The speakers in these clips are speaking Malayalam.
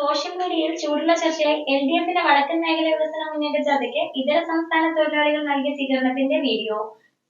സോഷ്യൽ മീഡിയയിൽ ചൂടുള്ള ചർച്ചയായി എൽ ഡി എഫിന്റെ വടക്കൻ മേഖല വികസന മുന്നേറ്റ ജാഥയ്ക്ക് ഇതര സംസ്ഥാന തൊഴിലാളികൾ നൽകിയ സ്വീകരണത്തിന്റെ വീഡിയോ.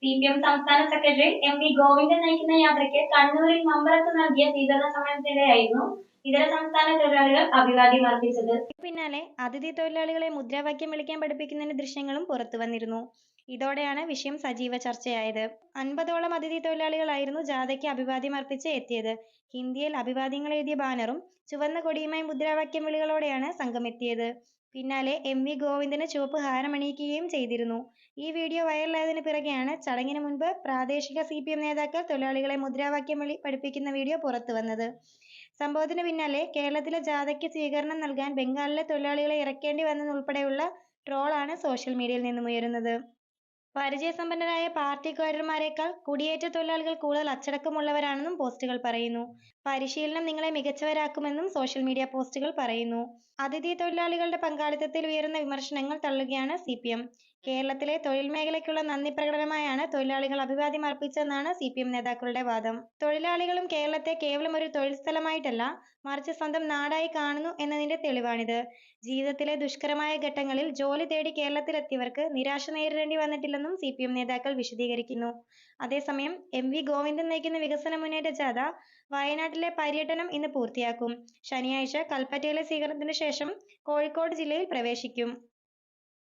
സി പി എം സംസ്ഥാന സെക്രട്ടറി എം വി ഗോവിന്ദൻ നയിക്കുന്ന യാത്രയ്ക്ക് കണ്ണൂരിൽ മമ്പറത്ത് നൽകിയ സ്വീകരണ സമയത്തിനിടെയായിരുന്നു ഇതര സംസ്ഥാന തൊഴിലാളികൾ അഭിവാദ്യം അർപ്പിച്ചത്. പിന്നാലെ അതിഥി തൊഴിലാളികളെ മുദ്രാവാക്യം വിളിക്കാൻ പഠിപ്പിക്കുന്നതിന്റെ ദൃശ്യങ്ങളും പുറത്തു വന്നിരുന്നു. ഇതോടെയാണ് വിഷയം സജീവ ചർച്ചയായത്. അൻപതോളം അതിഥി തൊഴിലാളികളായിരുന്നു ജാഥയ്ക്ക് അഭിവാദ്യം അർപ്പിച്ച് എത്തിയത്. ഹിന്ദിയിൽ അഭിവാദ്യങ്ങൾ എഴുതിയ ബാനറും ചുവന്ന കൊടിയുമായി മുദ്രാവാക്യം വിളികളോടെയാണ് സംഘം എത്തിയത് പിന്നാലെ എം വി ഗോവിന്ദന് ചുവപ്പ് ഹാരമണിയിക്കുകയും ചെയ്തിരുന്നു. ഈ വീഡിയോ വൈറലായതിന് പിറകെയാണ് ചടങ്ങിന് മുൻപ് പ്രാദേശിക സി പി എം നേതാക്കൾ തൊഴിലാളികളെ മുദ്രാവാക്യം വിളി പഠിപ്പിക്കുന്ന വീഡിയോ പുറത്തു വന്നത്. സംഭവത്തിന് പിന്നാലെ കേരളത്തിലെ ജാഥയ്ക്ക് സ്വീകരണം നൽകാൻ ബംഗാളിലെ തൊഴിലാളികളെ ഇറക്കേണ്ടി വന്നതുൾപ്പെടെയുള്ള ട്രോളാണ് സോഷ്യൽ മീഡിയയിൽ നിന്നും ഉയരുന്നത് പരിചയസമ്പന്നരായ പാർട്ടി കാഡർമാരെക്കാൾ കുടിയേറ്റ തൊഴിലാളികൾ കൂടുതൽ അച്ചടക്കമുള്ളവരാണെന്നും പോസ്റ്റുകൾ പറയുന്നു. പരിശീലനം നിങ്ങളെ മികച്ചവരാക്കുമെന്നും സോഷ്യൽ മീഡിയ പോസ്റ്റുകൾ പറയുന്നു. അതിഥി തൊഴിലാളികളുടെ പങ്കാളിത്തത്തിൽ ഉയരുന്ന വിമർശനങ്ങൾ തള്ളുകയാണ് സി പി എം. കേരളത്തിലെ തൊഴിൽ മേഖലയ്ക്കുള്ള നന്ദി പ്രകടനമായാണ് തൊഴിലാളികൾ അഭിവാദ്യം അർപ്പിച്ചതെന്നാണ് സി പി എം നേതാക്കളുടെ വാദം. തൊഴിലാളികളും കേരളത്തെ കേവലം ഒരു തൊഴിൽ സ്ഥലമായിട്ടല്ല മറിച്ച് സ്വന്തം നാടായി കാണുന്നു എന്നതിന്റെ തെളിവാണിത്. ജീവിതത്തിലെ ദുഷ്കരമായ ഘട്ടങ്ങളിൽ ജോലി തേടി കേരളത്തിലെത്തിയവർക്ക് നിരാശ നേരിടേണ്ടി വന്നിട്ടില്ലെന്നും സി പി എം നേതാക്കൾ വിശദീകരിക്കുന്നു. അതേസമയം എം വി ഗോവിന്ദൻ നയിക്കുന്ന വികസന മുന്നേറ്റ ജാഥ വയനാട്ടിലെ പര്യടനം ഇന്ന് പൂർത്തിയാക്കും. ശനിയാഴ്ച കൽപ്പറ്റയിലെ സ്വീകരണത്തിന് ശേഷം കോഴിക്കോട് ജില്ലയിൽ പ്രവേശിക്കും.